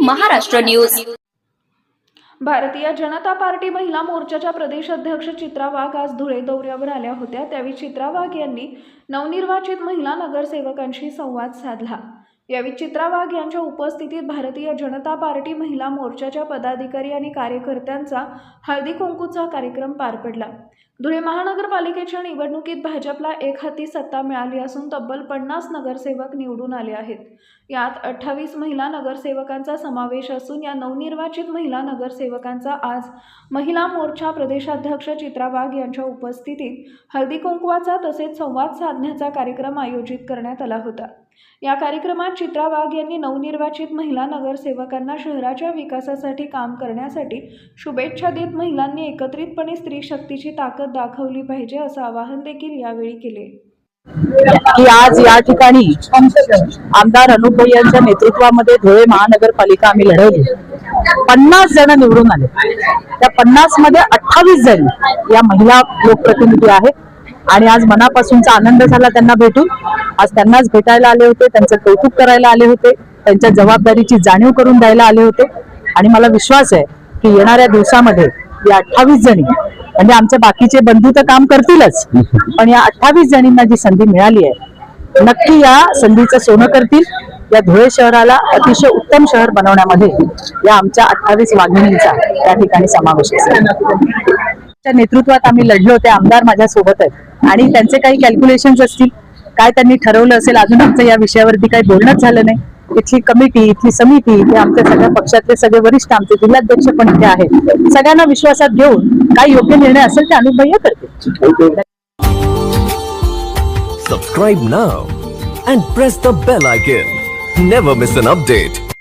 Maharashtra news Bharatiya Janata party महिला मोर्चाच्या प्रदेश अध्यक्ष चित्रा वाघ आज धुळे दौऱ्यावर आल्या होत्या. त्यावेळी चित्रा वाघ यांनी नवनिर्वाचित महिला नगरसेवकांशी संवाद साधला. यावेळी चित्रा वाघ यांच्या उपस्थितीत भारतीय जनता पार्टी महिला मोर्चाच्या पदाधिकारी आणि कार्यकर्त्यांचा हळदी कुंकूचा कार्यक्रम पार पडला. धुळे महानगरपालिकेच्या निवडणुकीत भाजपला एक हाती सत्ता मिळाली असून तब्बल पन्नास नगरसेवक निवडून आले आहेत. यात अठ्ठावीस महिला नगरसेवकांचा समावेश असून या नवनिर्वाचित महिला नगरसेवकांचा आज महिला मोर्चा प्रदेशाध्यक्ष चित्रा वाघ यांच्या उपस्थितीत हळदी कुंकवाचा तसेच संवाद साधण्याचा कार्यक्रम आयोजित करण्यात आला होता. या कार्यक्रमात चित्रा वाघ यांनी नवनिर्वाचित महिला नगरसेवकांना शहराच्या विकासासाठी काम करण्यासाठी शुभेच्छा देत महिलांनी एकत्रितपणे स्त्री शक्तीची ताकद दाखवली पाहिजे असं आवाहन देखील यावेळी केले. की आज या ठिकाणी आमदार अनुप यांच्या नेतृत्वामध्ये धुळे महानगरपालिका आम्ही लढवली. पन्नास जण निवडून आले. त्या पन्नासमध्ये अठ्ठावीस जणी या महिला लोकप्रतिनिधी आहेत. आणि आज मनापासूनचा आनंद झाला त्यांना भेटून. आज त्यांनाच भेटायला आले होते त्यांचं कौतुक करायला आले होते त्यांच्या जबाबदारीची जाणीव करून द्यायला आले होते. आणि मला विश्वास आहे की येणाऱ्या दिवसामध्ये या अठ्ठावीस जणी म्हणजे आमचे बाकीचे बंधू तर काम करतीलच पण या अठ्ठावीस जणींना जी संधी मिळाली आहे नक्की या संधीचं सोनं करतील. या धुळे शहराला अतिशय उत्तम शहर बनवण्यामध्ये या आमच्या अठ्ठावीस वाघिणींचा त्या ठिकाणी समावेश असेल. त्या नेतृत्वात आम्ही लढलो ते आमदार माझ्या सोबत आहेत. आणि त्यांचे काही कॅल्क्युलेशन्स असतील काय त्यांनी ठरवलं असेल अजून आमचं या विषयावरती काही बोलणंच झालं नाही. इथली कमिटी इथली समिती इथे आमच्या सगळ्या पक्षातले सगळे वरिष्ठ आमचे जिल्हाध्यक्ष पण इथे आहेत. सगळ्यांना विश्वासात घेऊन काय योग्य निर्णय असेल ते अनुभय करते. Subscribe now and press the bell icon never miss an update